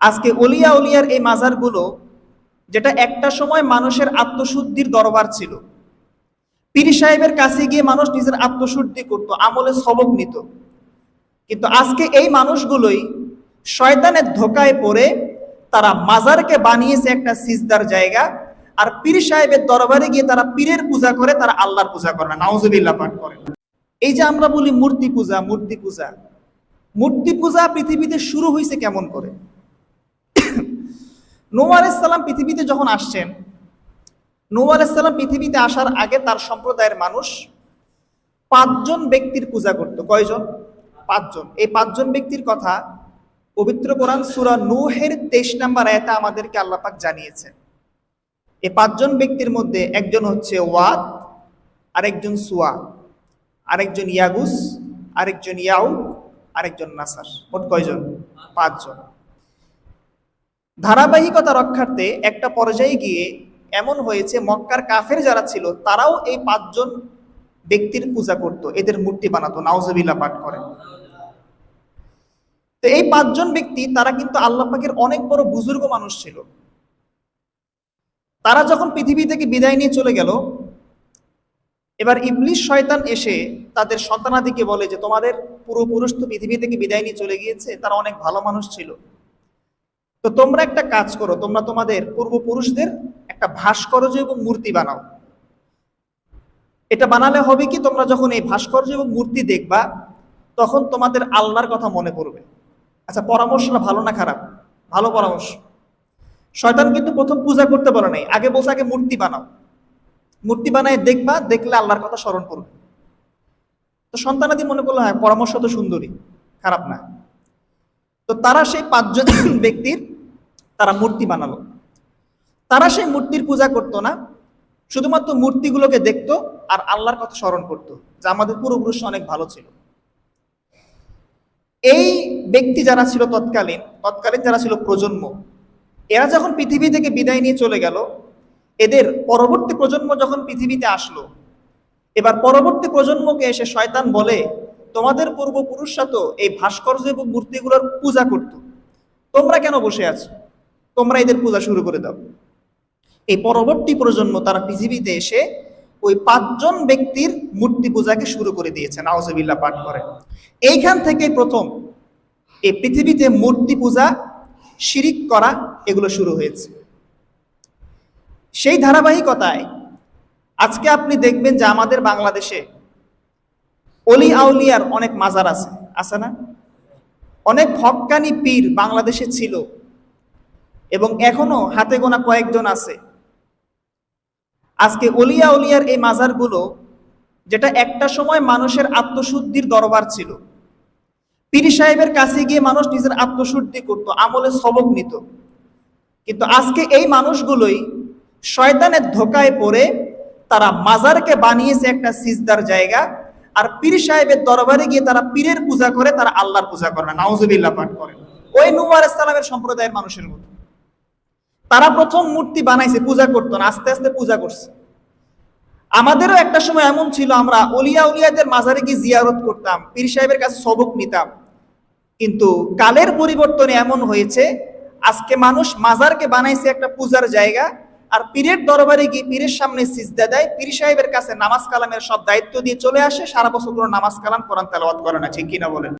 আজকে অলিয়া উলিয়ার এই মাজারগুলো, যেটা একটা সময় মানুষের আত্মশুদ্ধির দরবার ছিল। পীর সাহেবের কাছে গিয়ে মানুষ নিজের আত্মশুদ্ধি করত, আমলে সবক নিত। কিন্তু আজকে এই মানুষগুলোই শয়তানের ধোকায় পড়ে তারা মাজারকে বানিয়েছে একটা সিজদার জায়গা, আর পীর সাহেবের দরবারে গিয়ে তারা পীরের পূজা করে, তারা আল্লাহর পূজা করে না। নাউজুবিল্লাহ পাঠ করে এই যে আমরা বলি মূর্তি পূজা মূর্তি পূজা মূর্তি পূজা পৃথিবীতে শুরু হয়েছে কেমন করে? নৌ আলাইসাল্লাম পৃথিবীতে যখন আসছেন নৌ আলাইসাল্লাম পৃথিবীতে আসার আগে তার সম্প্রদায়ের মানুষ পাঁচজন ব্যক্তির পূজা করত। কয়জন? পাঁচজন। এই পাঁচজন ব্যক্তির কথা পবিত্র কোরআন সুরা নূহের তেইশ নাম্বার আয়াতে আমাদেরকে আল্লাপাক জানিয়েছেন। এই পাঁচজন ব্যক্তির মধ্যে একজন হচ্ছে ওয়াদ, আরেকজন সুয়া আরেকজন ইয়াগুস, আরেকজন ইয়াউ আরেকজন নাসার। মোট কয়জন? পাঁচজন। ধারাবাহিকতা রক্ষার্থে একটা পর্যায়ে গিয়ে এমন হয়েছে, মক্কার কাফের যারা ছিল, তারাও এই পাঁচজন ব্যক্তির পূজা করত, এদের মূর্তি বানাতো নাউজবিল্লা পাঠ করেন। তো এই পাঁচজন ব্যক্তি, তারা কিন্তু আল্লাহ পাকের অনেক বড় বুজুর্গ মানুষ ছিল। তারা যখন পৃথিবী থেকে বিদায় নিয়ে চলে গেল, এবার ইবলিশ শয়তান এসে তাদের সন্তানাদিকে বলে যে, তোমাদের পূর্বপুরুষ তো পৃথিবী থেকে বিদায় নিয়ে চলে গিয়েছে, তারা অনেক ভালো মানুষ ছিল। তো তোমরা একটা কাজ করো, তোমরা তোমাদের পূর্বপুরুষদের একটা ভাস্কর্য এবং মূর্তি বানাও। এটা বানালে হবে কি, তোমরা যখন এই ভাস্কর্য এবং মূর্তি দেখবা, তখন তোমাদের আল্লাহর কথা মনে পড়বে। আচ্ছা পরামর্শটা ভালো না খারাপ? ভালো পরামর্শ। শয়তান কিন্তু প্রথম পূজা করতে বলে নাই, আগে বলছে আগে মূর্তি বানাও। মূর্তি বানায় দেখবা, দেখলে আল্লাহর কথা স্মরণ করবে। তো সন্তানাদি মনে করল হ্যাঁ পরামর্শ তো সুন্দরী, খারাপ না। তো তারা সেই পাঁচজন ব্যক্তির তারা মূর্তি বানালো। তারা সেই মূর্তির পূজা করতো না, শুধুমাত্র মূর্তিগুলোকে দেখতো আর আল্লাহর কথা স্মরণ করতো, যা আমাদের পূর্বপুরুষ অনেক ভালো ছিল। এই ব্যক্তি যারা ছিল তৎকালীন তৎকালীন যারা ছিল প্রজন্ম, এরা যখন পৃথিবী থেকে বিদায় নিয়ে চলে গেল, এদের পরবর্তী প্রজন্ম যখন পৃথিবীতে আসলো, এবার পরবর্তী প্রজন্মকে এসে শয়তান বলে তোমাদের পূর্বপুরুষরা তো এই ভাস্কর্য এবং মূর্তিগুলোর পূজা করত। তোমরা কেন বসে আছো? তোমরা এদের পূজা শুরু করে দাও। এই পরবর্তী প্রজন্ম তারা পৃথিবীতে এসে ওই পাঁচজন ব্যক্তির মূর্তি পূজাকে শুরু করে দিয়েছে নাওজবিল্লা পাঠ করে। এইখান থেকে প্রথম এই পৃথিবীতে মূর্তি পূজা, শিরিক করা এগুলো শুরু হয়েছে। সেই ধারাবাহিকতায় আজকে আপনি দেখবেন যে আমাদের বাংলাদেশে অলি আউলিয়ার অনেক মাজার আছে। আছে না? অনেক হক্কানি পীর বাংলাদেশে ছিল এবং এখনও হাতে গোনা কয়েকজন আছে। আজকে অলিয়া উলিয়ার এই মাজারগুলো, যেটা একটা সময় মানুষের আত্মশুদ্ধির দরবার ছিল। পীর সাহেবের কাছে গিয়ে মানুষ নিজের আত্মশুদ্ধি করত, আমলে সবক নিত। কিন্তু আজকে এই মানুষগুলোই শয়তানের ধোকায় পড়ে তারা মাজারকে বানিয়েছে একটা সিজদার জায়গা আর পীর সাহেবের দরবারে গিয়ে তারা পীরের পূজা করে, তারা আল্লাহর পূজা করে না। নাউজুবিল্লাহ পাঠ করে ওই নুমার ইসলামের সম্প্রদায়ের মানুষের মতো। তারা প্রথম মূর্তি বানাইছে, পূজা করতো না, আস্তে আস্তে পূজা করছে। আমাদেরও একটা সময় এমন ছিল, আমরা অলিয়া উলিয়াদের মাজারে গিয়ে জিয়ারত করতাম, পীর সাহেবের কাছে সবক নিতাম। কিন্তু কালের পরিবর্তনে এমন হয়েছে, আজকে মানুষ মাজারকে বানাইছে একটা পূজার জায়গা আর পীরের দরবারে গিয়ে পীরের সামনে সিজদা দেয়। পীর সাহেবের কাছে নামাজ কালামের সব দায়িত্ব দিয়ে চলে আসে। সারা বছর কোনো নামাজ কালাম কোরআন তেলাওয়াত করে না, ঠিক কিনা বলেন?